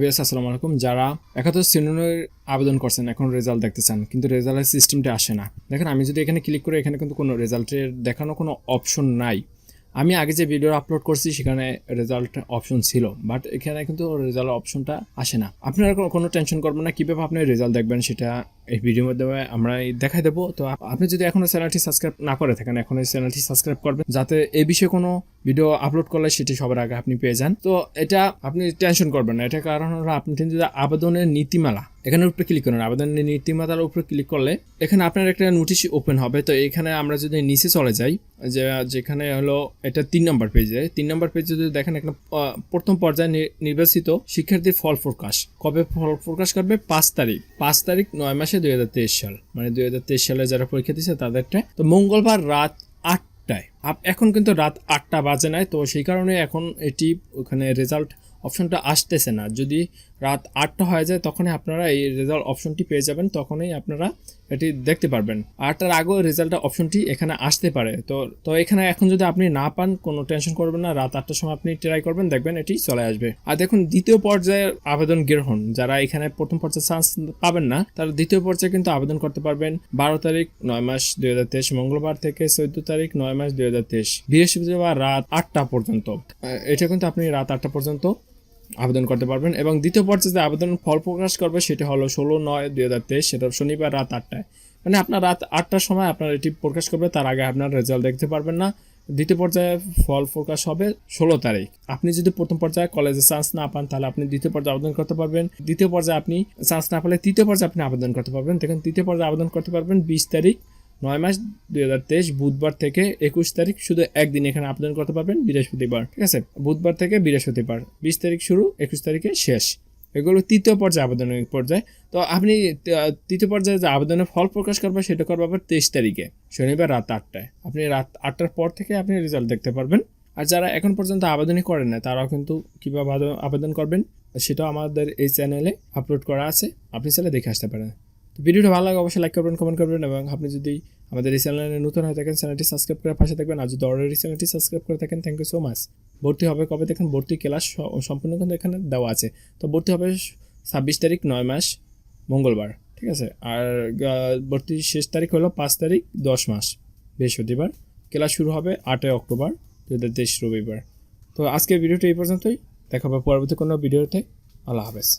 আসসালামু আলাইকুম। যারা একাত্তর সিনোনের আবেদন করছেন, এখন রেজাল্ট দেখতে চান কিন্তু রেজাল্টের সিস্টেমটা আসে না। দেখেন, আমি যদি এখানে ক্লিক করি এখানে কিন্তু কোনো রেজাল্টের দেখানো কোনো অপশন নাই। আমি আগে যে ভিডিও আপলোড করছি, সেখানে রেজাল্ট অপশন ছিল বাট এখানে কিন্তু রেজাল্ট অপশনটা আসে না। আপনারা কোনো টেনশন করবেন না, কীভাবে আপনি রেজাল্ট দেখবেন সেটা এই ভিডিওর মাধ্যমে আমরা দেখাই দেবো। তো আপনি যদি এখনও চ্যানেলটি সাবস্ক্রাইব না করে থাকেন এখন চ্যানেলটি সাবস্ক্রাইব করবেন, যাতে এই বিষয়ে কোনো ভিডিও আপলোড করলে সেটি সবার আগে আপনি পেয়ে যান। তো এটা আপনি টেনশন করবেন না এটা কারণ হলো আপনি যদি আবেদনের নীতিমালা এখানের উপরে ক্লিক করেন, আবেদনের নীতিমালার উপরে ক্লিক করলে এখানে আপনার একটা নোটিশ ওপেন হবে। তো এখানে আমরা যদি নিচে চলে যাই, যে, যেখানে হলো এটা তিন নম্বর পেজে তিন নম্বর পেজে যদি দেখেন এখানে প্রথম পর্যায়ে নির্বাচিত শিক্ষার্থীর ফল প্রকাশ। কবে ফল প্রকাশ করবে? পাঁচ তারিখ। পাঁচ তারিখ নয় মাসে দুই হাজার তেইশ সাল। মানে দুই হাজার তেইশ সালে যারা পরীক্ষা দিচ্ছে তাদেরটা। তো মঙ্গলবার রাত আটটায়। এখন কিন্তু রাত আটটা বাজে নাই। তো সেই কারণে এখন এটি ওখানে রেজাল্ট অপশনটা আসতেছে না। যদি রাত আটটা হয়ে যায়, তখনই আপনারা এই রেজাল্ট অপশনটি পেয়ে যাবেন, তখনই আপনারা এটি দেখতে পারবেন। আটটার আগেও রেজাল্ট অপশনটি এখানে আসতে পারে। তো তো এখানে এখন যদি আপনি না পান, কোনো টেনশন করবেন না, রাত আটটার সময় আপনি ট্রাই করবেন, দেখবেন এটি চলে আসবে। আর দেখুন, দ্বিতীয় পর্যায়ের আবেদন গ্রহণ। যারা এখানে প্রথম পর্যায়ে চান্স পাবেন না, তারা দ্বিতীয় পর্যায়ে কিন্তু আবেদন করতে পারবেন। বারো তারিখ, নয় মাস, দুই হাজার তেইশ, মঙ্গলবার থেকে চোদ্দ তারিখ, নয় মাস, দুই হাজার তেইশ। বৃহস্পতিবার রাত আটটা পর্যন্ত। এটা কিন্তু আপনি রাত আটটা পর্যন্ত আবেদন করতে পারবেন। এবং দ্বিতীয় পর্যায়ে আবেদন ফল প্রকাশ করবে, সেটা হলো ষোলো নয় দুই হাজার তেইশ, সেটা শনিবার রাত আটটায়। মানে আপনার রাত আটটার সময় আপনার এটি প্রকাশ করবে, তার আগে আপনার রেজাল্ট দেখতে পারবেন না। দ্বিতীয় পর্যায়ে ফল প্রকাশ হবে ষোলো তারিখ। আপনি যদি প্রথম পর্যায়ে কলেজে চান্স না পান, তাহলে আপনি দ্বিতীয় পর্যায়ে আবেদন করতে পারবেন। দ্বিতীয় পর্যায়ে আপনি চান্স না পেলে তৃতীয় পর্যায়ে আপনি আবেদন করতে পারবেন। দেখুন, তৃতীয় পর্যায়ে আবেদন করতে পারবেন বিশ তারিখ। নয় মাস দুই হাজার তেইশ বুধবার থেকে একুশ তারিখ শুধু একদিন এখানে আবেদন করতে পারবেন, বৃহস্পতিবার। ঠিক আছে? বুধবার থেকে বৃহস্পতিবার। বিশ তারিখ শুরু, একুশ তারিখে শেষ। এগুলো তৃতীয় পর্যায়ে আবেদনের পর্যায়ে। তো আপনি তৃতীয় পর্যায়ে যে আবেদনের ফল প্রকাশ করবে সেটা করবে আবার তেইশ তারিখে, শনিবার রাত আটটায়। আপনি রাত আটটার পর থেকে আপনি রেজাল্ট দেখতে পারবেন। আর যারা এখন পর্যন্ত আবেদনই করেন না, তারাও কিন্তু কীভাবে আবেদন- আবেদন করবেন, সেটাও আমাদের এই চ্যানেলে আপলোড করা আছে। আপনি চাইলে দেখে আসতে পারেন। তো ভিডিওটা ভালো লাগে, অবশ্যই লাইক করবেন কমেন্ট করবেন এবং আপনি যদি আমাদের এই চ্যানেলে নতুন হয়ে থাকেন চ্যানেলটি সাবস্ক্রাইব করে পাশে থাকবেন। আর যদি অলরেডি চ্যানেলটি সাবস্ক্রাইব করে থাকেন থ্যাংক ইউ সো মাচ ভর্তি হবে কবে দেখেন? ভর্তি ক্লাস সম্পূর্ণ কিন্তু এখানে দেওয়া আছে। তো ভর্তি হবে ছাব্বিশ তারিখ, নয় মাস, মঙ্গলবার, ঠিক আছে? আর ভর্তি শেষ তারিখ হলো পাঁচ তারিখ, দশ মাস, বৃহস্পতিবার। ক্লাস শুরু হবে আটই অক্টোবর দু হাজার তেইশ রবিবার। তো আজকের ভিডিওটা এই পর্যন্তই। দেখা হবে পরবর্তী কোনো ভিডিওতে। আল্লাহ হাফেজ।